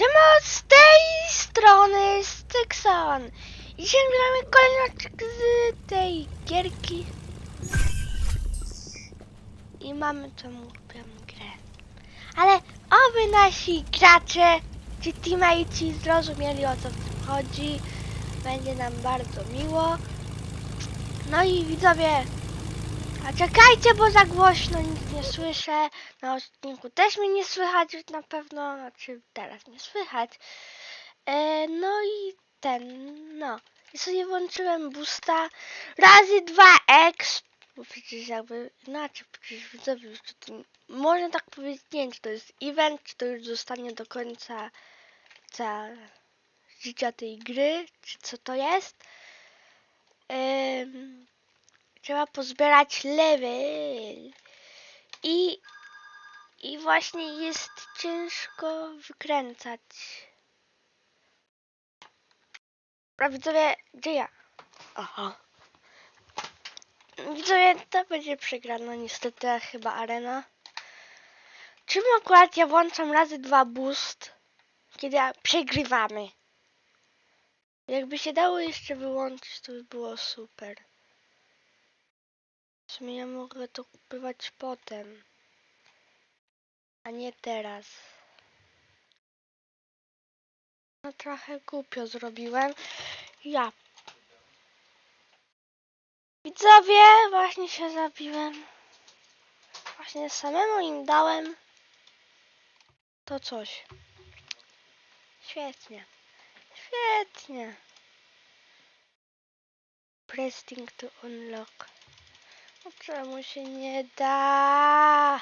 Siema z tej strony Stykson i dzisiaj gramy kolejny odcinek z tej gierki i mamy tą głupią grę. Ale oby nasi gracze czy teammateci zrozumieli o co chodzi. Będzie nam bardzo miło. No i widzowie, a czekajcie, bo za głośno nic nie słyszę. Na odcinku też mnie nie słychać już na pewno, znaczy teraz nie słychać. E, no i ten, no. I sobie włączyłem boosta razy 2x. Bo przecież jakby inaczej, przecież widzowie już o tym, można tak powiedzieć, nie czy to jest event, czy to już zostanie do końca za życia tej gry, czy co to jest. Trzeba pozbierać level. I, I właśnie jest ciężko wykręcać. A widzowie, gdzie ja? Aha. Widzowie, to będzie przegrana niestety, chyba arena. Czym akurat ja włączam razy dwa boost, kiedy przegrywamy? Jakby się dało jeszcze wyłączyć, to by było super. Sumie ja mogę to kupować potem, a nie teraz. No trochę głupio zrobiłem. Ja. Widzowie, właśnie się zabiłem. Właśnie samemu im dałem to coś. Świetnie. Świetnie. Pressing to unlock. No czemu się nie da?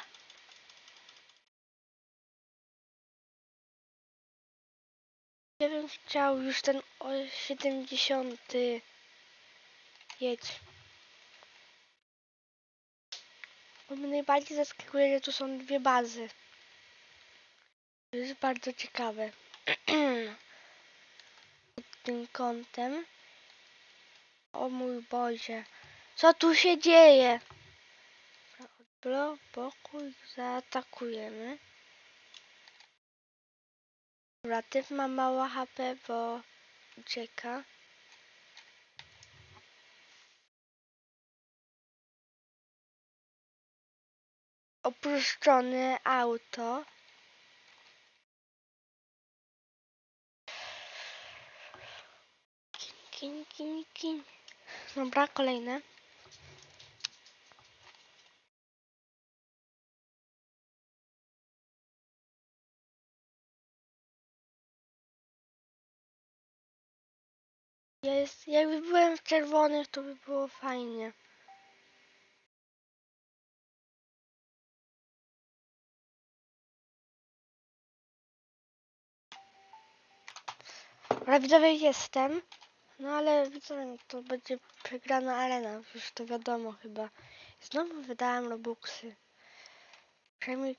Ja bym chciał już ten o 70. Jedź. Bo mnie najbardziej zaskakuje, że tu są dwie bazy. To jest bardzo ciekawe. Pod tym kątem. O mój Boże. Co tu się dzieje? Blok, pokój, zaatakujemy. Dobra, typ ma mało HP, bo ucieka. Opuszczone auto. Kin, kin, kin. Dobra, kolejne. Ja jest, jakby byłem w czerwonych, to by było fajnie. Widzowie jestem. No ale widzowie, to będzie przegrana arena, już to wiadomo chyba. Znowu wydałem robuxy. Przynajmniej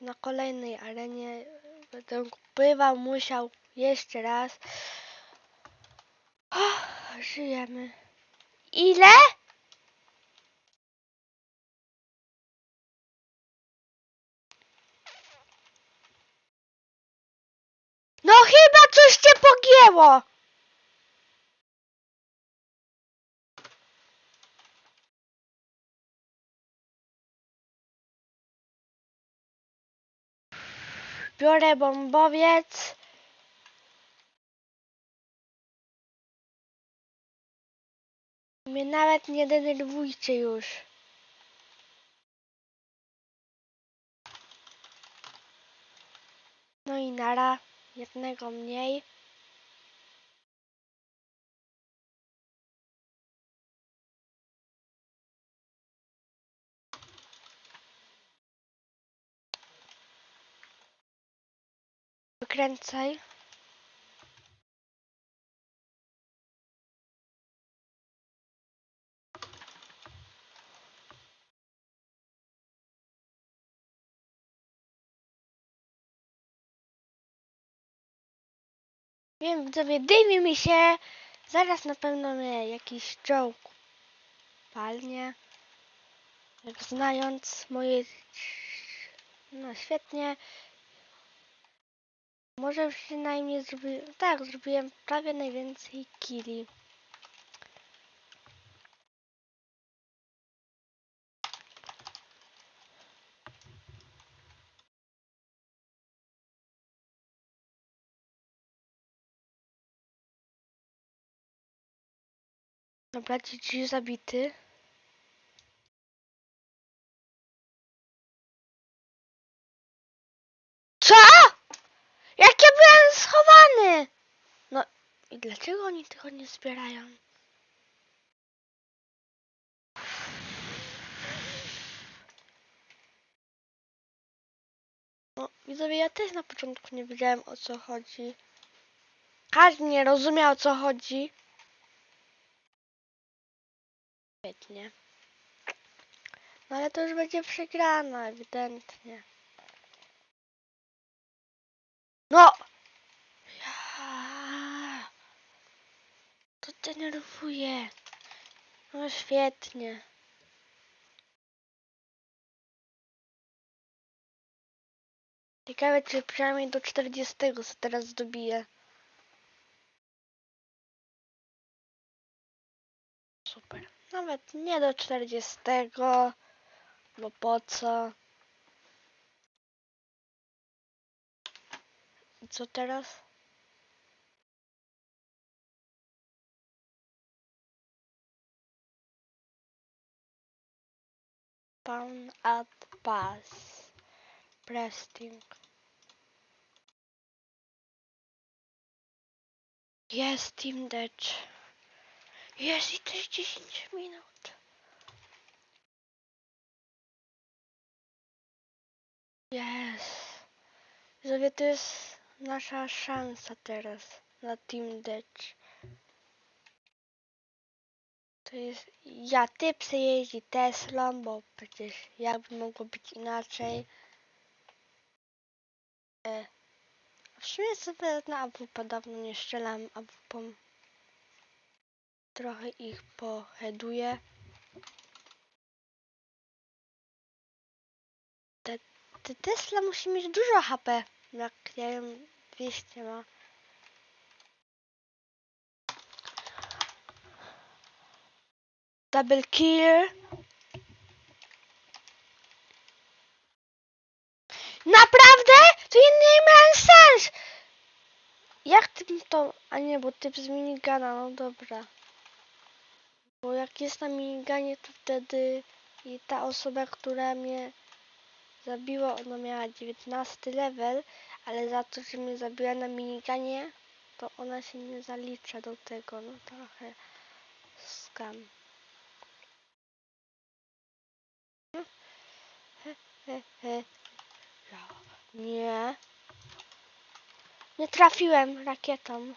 na kolejnej arenie będę kupywał, musiał jeszcze raz. Żyjemy. Ile? No chyba coś cię pogięło. Biorę bombowiec. Mnie nawet nie denerwujcie już. No i nara, jednego mniej. Wykręcaj. Wiem, widzowie, dymi mi się. Zaraz na pewno mnie jakiś czołg palnie. Znając moje... No świetnie. Może przynajmniej zrobiłem... Tak, zrobiłem prawie najwięcej killi. Dobra, dziś zabity. Co? Jak ja byłem schowany? No i dlaczego oni tego nie zbierają? No, widzowie, ja też na początku nie wiedziałem o co chodzi. Każdy nie rozumiał o co chodzi. Świetnie. No ale to już będzie przegrana, ewidentnie. No! Ja... To denerwuje. No świetnie. Ciekawe, czy przynajmniej do 40 co teraz dobiję. Nawet nie do 40, bo po co? Co teraz? Pound at pass. Presting. Jest Team Dutch. Jest i też 10 minut. Jest. Zowie, to jest nasza szansa teraz na Team Dutch. To jest... Ja, typ se jeździ Teslą, bo przecież jakby mogło być inaczej. E, w sumie sobie na AWP dawno nie strzelam AWP. Trochę ich poheduję. Te, te Tesla musi mieć dużo HP, jak ja ją 200 ma. Double kill. Naprawdę? To nie miałem sens! Jak ty to... A nie, bo typ z minigana, no dobra. Bo jak jest na miniganie, to wtedy i ta osoba, która mnie zabiła, ona miała 19 level, ale za to, że mnie zabiła na miniganie, to ona się nie zalicza do tego, no trochę skam. Nie. Nie trafiłem rakietą.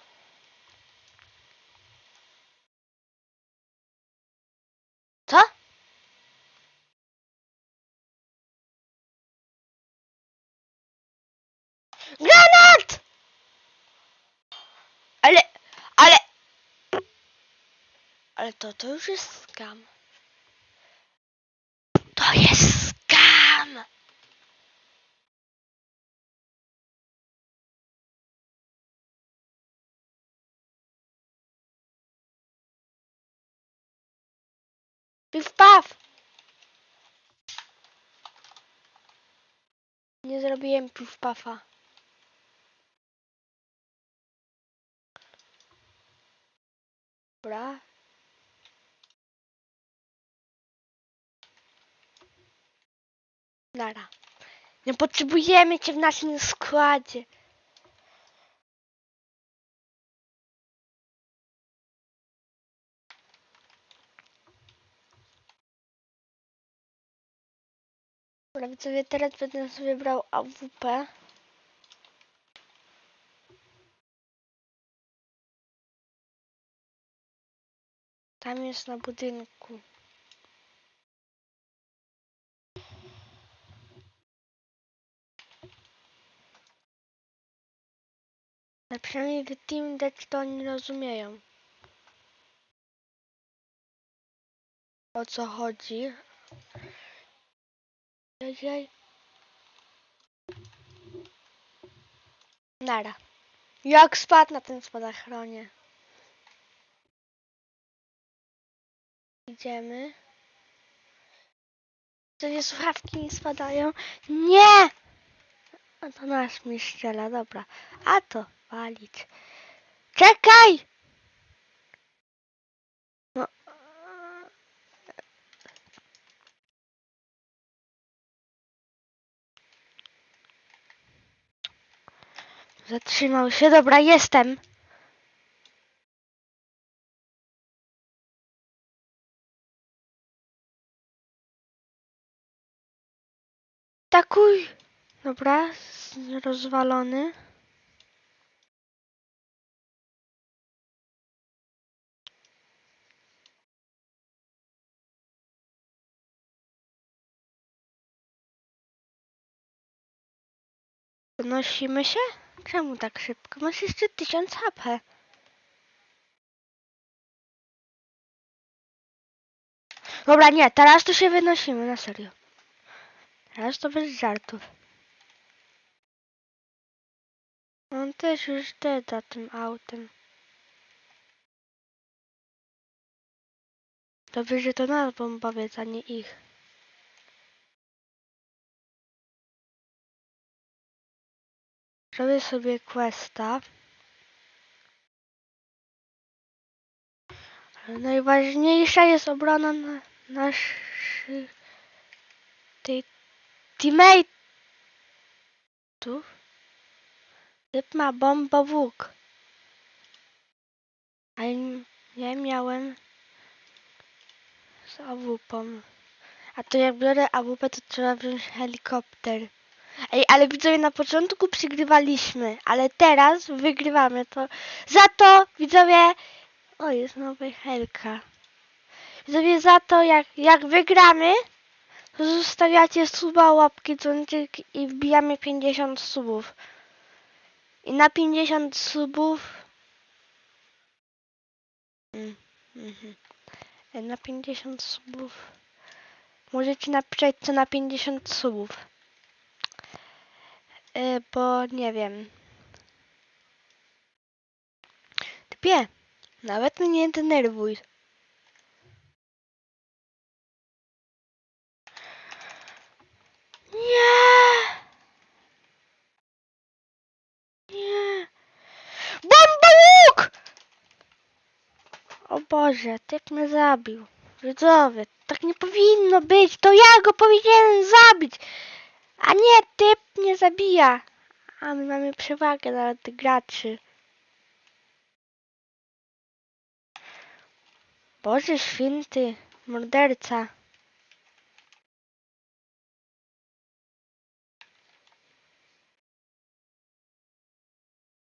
Co? Granat! Ale, ale... Ale to, to już jest skam. To jest skam! Piw paw! Nie zrobiłem piw pafa. Dobra. Nara. Nie potrzebujemy cię w naszym składzie. Dobra, widzowie, teraz będę sobie brał AWP. Tam jest na budynku. Ale przynajmniej w Team Death to oni rozumieją. O co chodzi. Jaj, Nara. Jak spadł na tym spadochronie. Idziemy. To nie słuchawki nie spadają. Nie! A to nasz mi dobra. A to walić. Czekaj! No. Zatrzymał się, dobra, jestem. Takuj! Dobra, rozwalony. Podnosimy się? Czemu tak szybko? Masz jeszcze 1000 HP. Dobra, nie, teraz to się wynosimy, na serio. Teraz to bez żartów. On też już deda tym autem. Dobrze, że to nasz bombowiec, a nie ich. Robię sobie questa. Ale najważniejsza jest obrona na, naszych tej teammateów. Typ ma bombowóg. A ja- miałem z AWP. A to jak biorę AWP, to trzeba wziąć helikopter. Ej, ale widzowie, na początku przegrywaliśmy, ale teraz wygrywamy to. Za to, widzowie... O, jest nowa helka. Widzowie, za to, jak, jak wygramy, zostawiacie suba, łapki, dzwonczyk i wbijamy 50 subów. I na 50 subów... Mm, mhm. Na 50 subów... Możecie napisać co na 50 subów. E, bo nie wiem. Typie, nawet mnie nie denerwuj. Boże, typ mnie zabił. Widzowie, tak nie powinno być. To ja go powinienem zabić. A nie, typ mnie zabija. A my mamy przewagę nad graczy. Boże święty, morderca.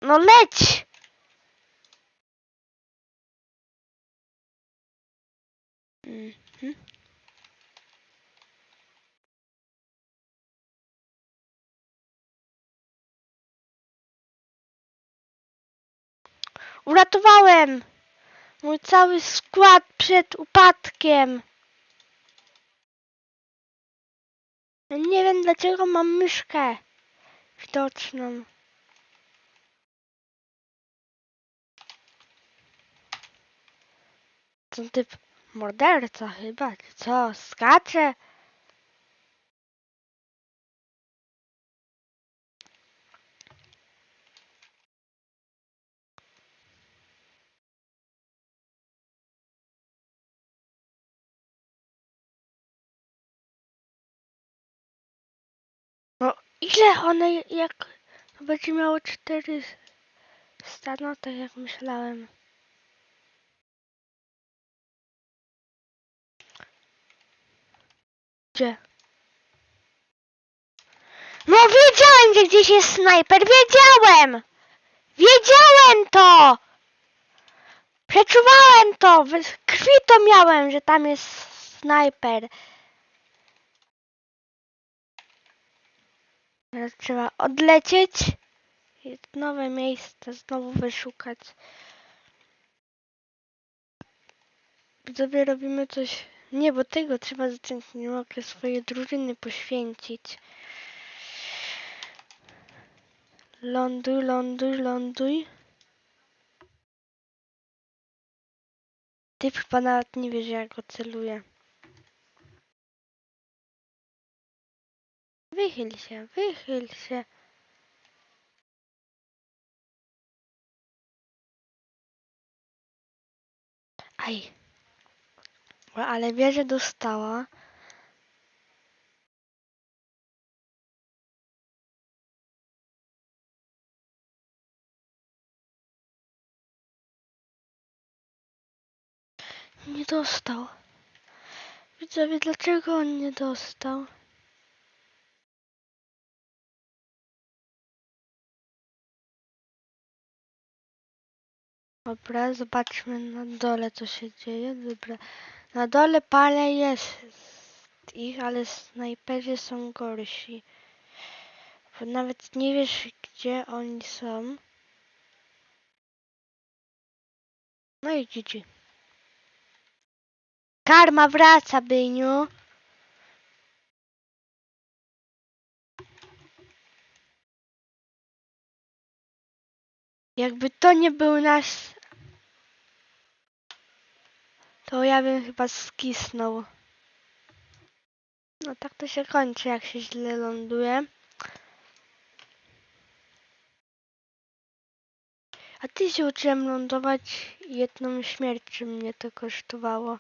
No leć! Mhm. Uratowałem mój cały skład przed upadkiem. Nie wiem dlaczego mam myszkę widoczną. To typ morderca chyba, co? Skacze? No ile one jak będzie miało 400 no tak jak myślałem. Gdzie? No wiedziałem, że gdzieś jest snajper, wiedziałem! Wiedziałem to! Przeczuwałem to! Krwi to miałem, że tam jest snajper. Teraz trzeba odlecieć i nowe miejsce znowu wyszukać. Widzowie robimy coś... Nie, bo tego trzeba zacząć. Nie mogę swojej drużyny poświęcić. Ląduj, ląduj, ląduj. Ty chyba nawet nie wiesz, jak go celuję. Wychyl się, wychyl się. Aj. Ale wie, że dostała. Nie dostał. Widzowie, dlaczego on nie dostał? Dobra, zobaczmy na dole co się dzieje. Dobra. Na dole parę jest ich, ale snajperzy są gorsi. Bo nawet nie wiesz gdzie oni są. No i GG. Karma wraca, Byniu. Jakby to nie był nasz... To ja bym chyba skisnął. No tak to się kończy, jak się źle ląduje. A ty się uczyłem lądować jedną śmierć mnie to kosztowało.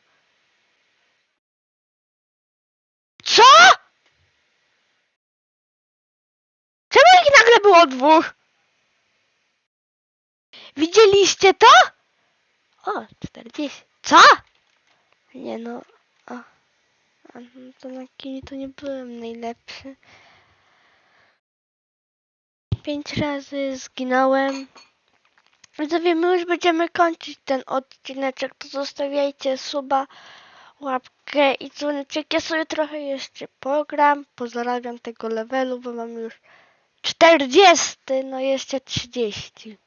Co? Czemu ich nagle było dwóch? Widzieliście to? O, 40. Co? Nie no. A, no to na kili to nie byłem najlepszy. Pięć razy zginąłem. Widzowie, my już będziemy kończyć ten odcineczek, to zostawiajcie suba, łapkę i dzwoneczek. Ja sobie trochę jeszcze pogram, pozarabiam tego levelu, bo mam już 40, no jeszcze 30.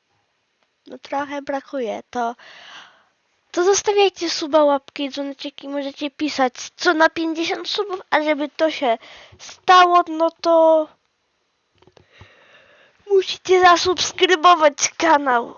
No trochę brakuje, to to zostawiajcie suba, łapki dzwoneczek i możecie pisać co na 50 subów, a żeby to się stało, no to musicie zasubskrybować kanał.